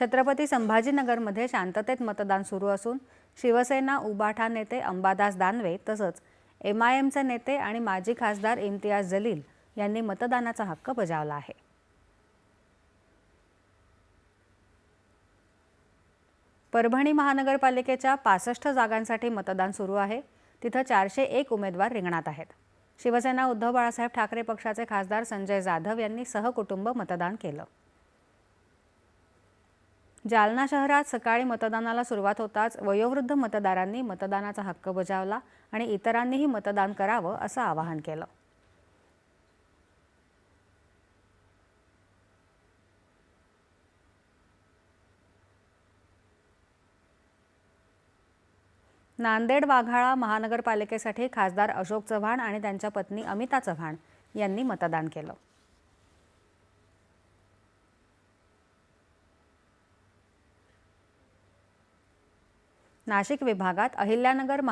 छत्रपती संभाजीनगरमध्ये शांततेत मतदान सुरू असून शिवसेना उबाठा नेते अंबादास दानवे तसंच एम आय एमचे नेते आणि माजी खासदार इम्तियाज जलील यांनी मतदानाचा हक्क बजावला आहे. परभणी महानगरपालिकेच्या पासष्ट जागांसाठी मतदान सुरू आहे. तिथं चारशे एक उमेदवार रिंगणात आहेत. शिवसेना उद्धव बाळासाहेब ठाकरे पक्षाचे खासदार संजय जाधव यांनी सहकुटुंब मतदान केलं. जालना शहरात सकाळी मतदानाला सुरुवात होताच वयोवृद्ध मतदारांनी मतदानाचा हक्क बजावला आणि इतरांनीही मतदान करावं असं आवाहन केलं. नांदेड वाघाळा महानगरपालिकेसाठी खासदार अशोक चव्हाण आणि त्यांच्या पत्नी अमिता चव्हाण यांनी मतदान केलं. नाशिक विभागात अहिल्यानगर महा